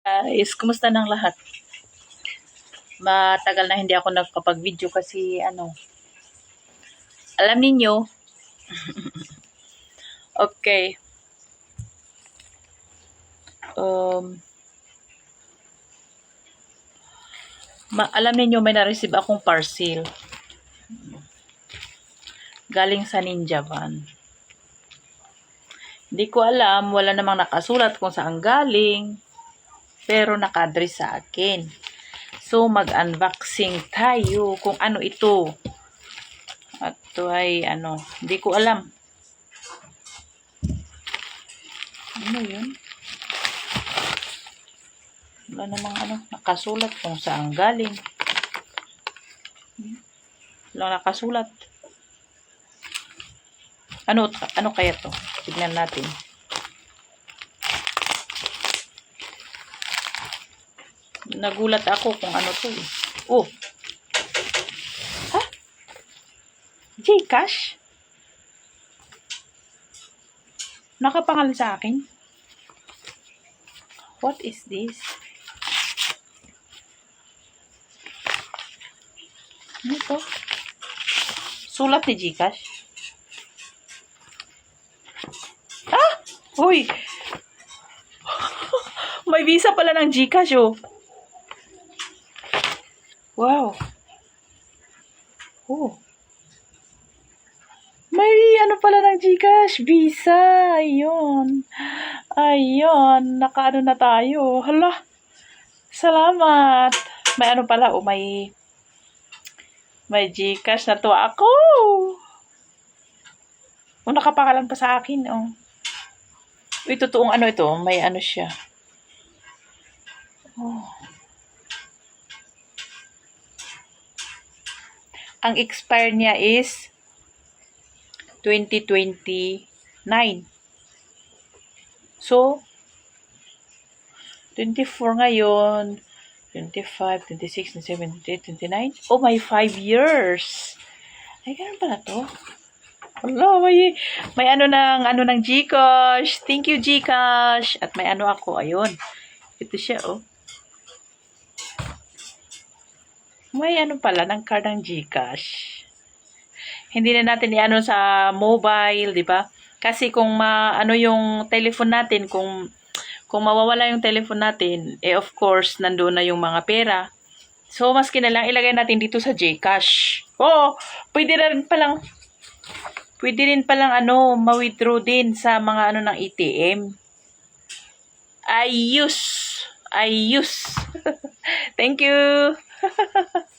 Guys, kumusta ng lahat? Matagal na hindi ako nagkapag-video kasi ano, alam ninyo, okay, um, ma alam ninyo may na-receive akong parcel galing sa Ninja Van. Hindi ko alam, wala namang nakasulat kung saan galing, pero nakadress sa akin. So, mag-unboxing tayo kung ano ito. At ito ay, ano, hindi ko alam. Ano yun? Wala namang ano, nakasulat kung saan galing. Wala nakasulat. Ano, ano kaya to? Tignan natin. Nagulat ako kung ano to eh. Oh. Ha? Gcash? Nakapangalan sa akin? What is this? Ano to? Sulat ni Gcash? Ah! Uy! May visa pala ng Gcash, oh. Wow. Oh. May ano pala ng Gcash, visa. Ayun. Ayun. Nakaano na tayo. Hala. Salamat. May ano pala, oh, may may Gcash na ako. Oh, nakapangalan pa sa akin, oh. Uy, totoong ano ito, may ano siya. Oh. Ang expire niya is 2029. So, 24 ngayon, 25, 26, 27, 29. Oh, may 5 years. Ay, ganun pala to. Wala, may, may ano ng, ano ng Gcash. Thank you, Gcash. At may ano ako, ayun. Ito siya, oh. May ano pala, ng card ng Gcash. Hindi na natin i-ano sa mobile, di ba? Kasi kung ma, ano yung telephone natin, kung, kung mawawala yung telephone natin, eh of course, nandoon na yung mga pera. So, maski na lang ilagay natin dito sa Gcash. Oo, pwede rin palang Pwede rin palang ano, ma-withdraw din sa mga ano ng ATM. Ayos! Ayos! Thank you!